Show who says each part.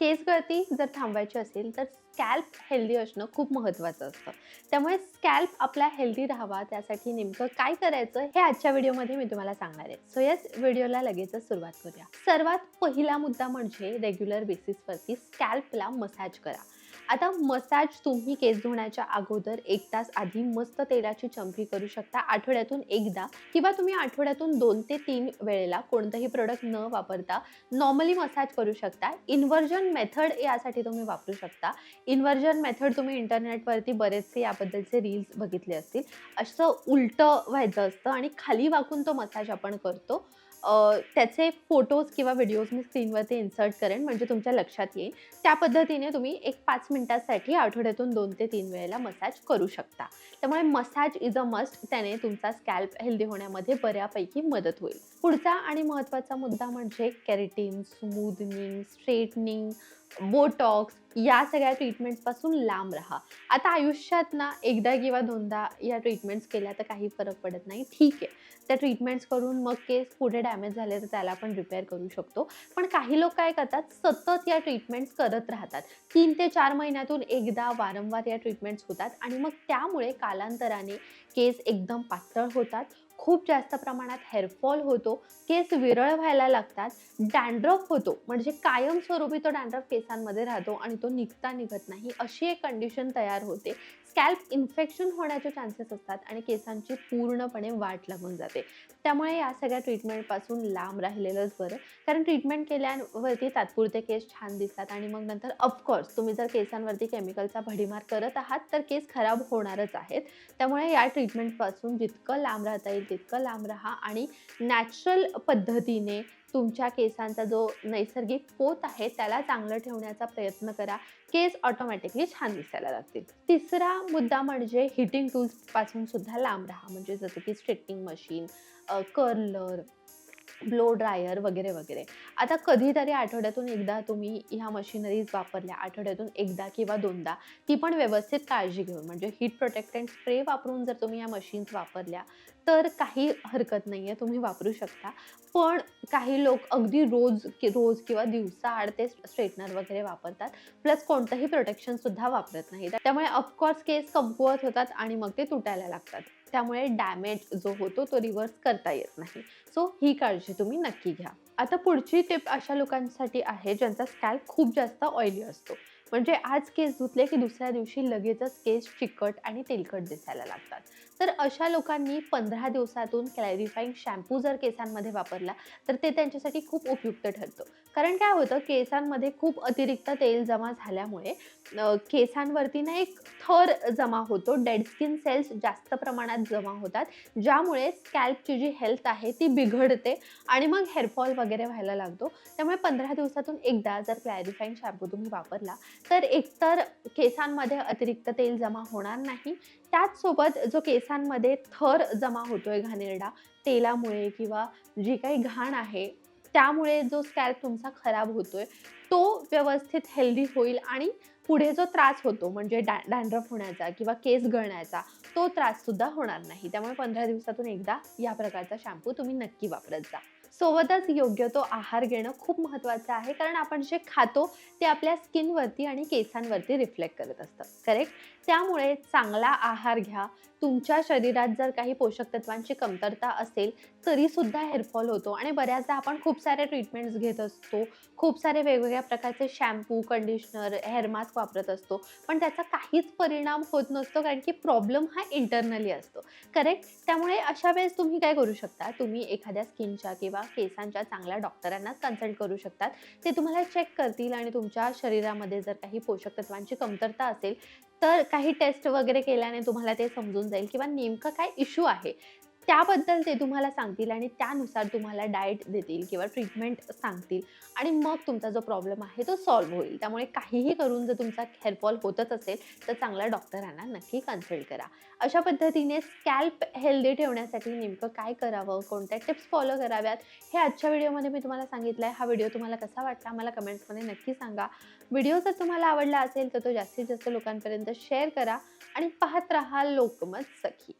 Speaker 1: केस गळती जर थांबवायची असेल तर स्कॅल्प हेल्दी असणं खूप महत्त्वाचं असतं. त्यामुळे स्कॅल्प आपला हेल्दी राहावा त्यासाठी नेमकं काय करायचं हे आजच्या व्हिडिओमध्ये मी तुम्हाला सांगणार आहे. सो याच व्हिडिओला लगेचच सुरुवात करूया. सर्वात पहिला मुद्दा म्हणजे रेग्युलर बेसिसवरती स्कॅल्पला मसाज करा. आता मसाज तुम्ही केस धुण्याच्या अगोदर एक तास आधी मस्त तेलाची चमकी करू शकता. आठवड्यातून एकदा किंवा तुम्ही आठवड्यातून दोन ते तीन वेळेला कोणतंही प्रोडक्ट न वापरता नॉर्मली मसाज करू शकता. इन्व्हर्जन मेथड यासाठी तुम्ही वापरू शकता. इन्व्हर्जन मेथड तुम्ही इंटरनेटवरती बरेचसे याबद्दलचे रील्स बघितले असतील. असं उलटं व्हायचं असतं आणि खाली वाकून तो मसाज आपण करतो. त्याचे फोटोज किंवा व्हिडिओज मी स्क्रीनवरती इन्सर्ट करेन म्हणजे तुमच्या लक्षात येईल. त्या पद्धतीने तुम्ही एक पाच मिनिटासाठी आठवड्यातून दोन ते तीन वेळेला मसाज करू शकता. त्यामुळे मसाज इज अ मस्ट त्याने तुमचा स्कॅल्प हेल्दी होण्यामध्ये बऱ्यापैकी मदत होईल. पुढचा आणि महत्त्वाचा मुद्दा म्हणजे कॅरेटिन स्मूदनिंग स्ट्रेटनिंग बोटॉक्स या सगळ्या ट्रीटमेंट्सपासून लांब राहा. आता आयुष्यात ना एकदा किंवा दोनदा या ट्रीटमेंट्स केल्या तर काही फरक पडत नाही. ठीक आहे. त्या ट्रीटमेंट्स करून मग केस पुढे डॅमेज झाले तर त्याला आपण रिपेअर करू शकतो. पण काही लोक काय करतात सतत या ट्रीटमेंट्स करत राहतात. तीन ते चार महिन्यातून एकदा वारंवार या ट्रीटमेंट्स होतात आणि मग त्यामुळे कालांतराने केस एकदम पातळ होतात. खूप जास्त प्रमाणात हेअरफॉल होतो केस विरळ व्हायला लागतात डॅन्ड्रफ होतो म्हणजे कायमस्वरूपी तो डॅन्ड्रफ केसांमध्ये राहतो आणि तो निघता निघत नाही अशी एक कंडिशन तयार होते. स्कॅल्प इन्फेक्शन होण्याचे चान्सेस असतात आणि केसांची पूर्णपणे वाट लागून जाते. त्यामुळे या सगळ्या ट्रीटमेंटपासून लांब राहिलेलंच बरं. कारण ट्रीटमेंट केल्यावरती तात्पुरते केस छान दिसतात आणि मग नंतर ऑफकोर्स तुम्ही जर केसांवरती केमिकलचा भडीमार करत आहात तर केस खराब होणारच आहेत. त्यामुळे या ट्रीटमेंटपासून जितकं लांब राहता येईल तितकं लांब राहा आणि नॅचरल पद्धतीने तुमच्या केसांचा जो नैसर्गिक पोत आहे त्याला चांगलं ठेवण्याचा प्रयत्न करा. केस ऑटोमॅटिकली छान दिसायला लागतील. तिसरा मुद्दा म्हणजे हिटिंग टूल्सपासून सुद्धा लांब राहा. म्हणजे जसं की straightening machine curler blow dryer वगैरे वगैरे. आता कधीतरी आठवड्यातून एकदा तुम्ही ह्या मशिनरीज वापरल्या आठवड्यातून एकदा किंवा दोनदा ती पण व्यवस्थित काळजी घेऊन म्हणजे हीट प्रोटेक्टंट स्प्रे वापरून जर तुम्ही या मशीन्स वापरल्या तर काही हरकत नाही आहे तुम्ही वापरू शकता. पण काही लोक अगदी रोज कि रोज किंवा दिवसाआड ते स्ट्रेटनर वगैरे वापरतात प्लस कोणतंही प्रोटेक्शनसुद्धा वापरत नाही त्यामुळे ऑफकोर्स केस कमकुवत होतात आणि मग ते तुटायला लागतात. त्यामुळे डॅमेज जो होतो तो रिव्हर्स करता येत नाही. सो ही काळजी तुम्ही नक्की घ्या. आता पुढची टिप अशा लोकांसाठी आहे ज्यांचा स्कॅल्प खूप जास्त ऑइली असतो. म्हणजे आज केस धुतले की दुसऱ्या दिवशी लगेचच केस चिकट आणि तेलकट दिसायला लागतात. तर अशा लोकांनी पंधरा दिवसातून क्लॅरिफाईंग शॅम्पू जर केसांमध्ये वापरला तर ते त्यांच्यासाठी खूप उपयुक्त ठरतं. कारण काय होतं केसांमध्ये खूप अतिरिक्त तेल जमा झाल्यामुळे केसांवरती ना एक थर जमा होतो. डेड स्किन सेल्स जास्त प्रमाणात जमा होतात ज्यामुळे स्कॅल्पची जी हेल्थ आहे ती बिघडते आणि मग हेअरफॉल वगैरे व्हायला लागतो. त्यामुळे पंधरा दिवसातून एकदा जर क्लॅरिफाईंग शॅम्पू तुम्ही वापरला तर एकतर केसांमध्ये अतिरिक्त तेल जमा होणार नाही. त्याचसोबत जो केसांमध्ये थर जमा होतोय घाणेरडा तेलामुळे किंवा जी काही घाण आहे त्यामुळे जो स्कॅल्प तुमचा खराब होतोय तो व्यवस्थित हेल्दी होईल आणि पुढे जो त्रास होतो म्हणजे डॅ डॅन्ड्रफ होण्याचा किंवा केस गळण्याचा तो त्राससुद्धा होणार नाही. त्यामुळे पंधरा दिवसातून एकदा या प्रकारचा शॅम्पू तुम्ही नक्की वापरत जा. सोबतच योग्य तो आहार घेणं खूप महत्त्वाचं आहे कारण आपण जे खातो ते आपल्या स्किनवरती आणि केसांवरती रिफ्लेक्ट करत असतं. करेक्ट? त्यामुळे चांगला आहार घ्या. तुमच्या शरीरात जर काही पोषक तत्वांची कमतरता असेल तरीसुद्धा हेअरफॉल होतो. आणि बऱ्याचदा आपण खूप सारे ट्रीटमेंट्स घेत असतो. खूप सारे वेगवेगळ्या प्रकारचे शॅम्पू कंडिशनर हेअर मास्क वापरत असतो. पण त्याचा काहीच परिणाम होत नसतो कारण की प्रॉब्लेम हा इंटरनली असतो. करेक्ट त्यामुळे अशा वेळेस तुम्ही काय करू शकता? तुम्ही एखाद्या स्किनच्या किंवा केसांच्या चांगल्या डॉक्टरांना कन्सल्ट करू शकतात. ते तुम्हाला चेक करतील आणि तुमच्या शरीरामध्ये जर काही पोषक तत्वांची कमतरता असेल तर काही टेस्ट वगैरे केल्याने तुम्हाला ते समजून जाईल किंवा नेमकं काय इश्यू आहे. त्याबद्दल ते तुम्हाला सांगतील आणि त्यानुसार तुम्हाला डाएट देतील किंवा ट्रीटमेंट सांगतील. आणि मग तुमचा जो प्रॉब्लेम आहे तो सॉल्व्ह होईल. त्यामुळे काहीही करून जर तुमचा हेअरफॉल होतच असेल तर चांगल्या डॉक्टरांना नक्की कन्सल्ट करा. अशा पद्धतीने स्कॅल्प हेल्दी ठेवण्यासाठी नेमकं काय करावं? कोणत्या टिप्स फॉलो कराव्यात? हे आजच्या व्हिडिओमध्ये मी तुम्हाला सांगितलं आहे. हा व्हिडिओ तुम्हाला कसा वाटला? मला कमेंट्समध्ये नक्की सांगा. व्हिडिओ जर तुम्हाला आवडला असेल तर तो जास्तीत जास्त लोकांपर्यंत शेअर करा आणि पाहत राहा लोकमत सखी.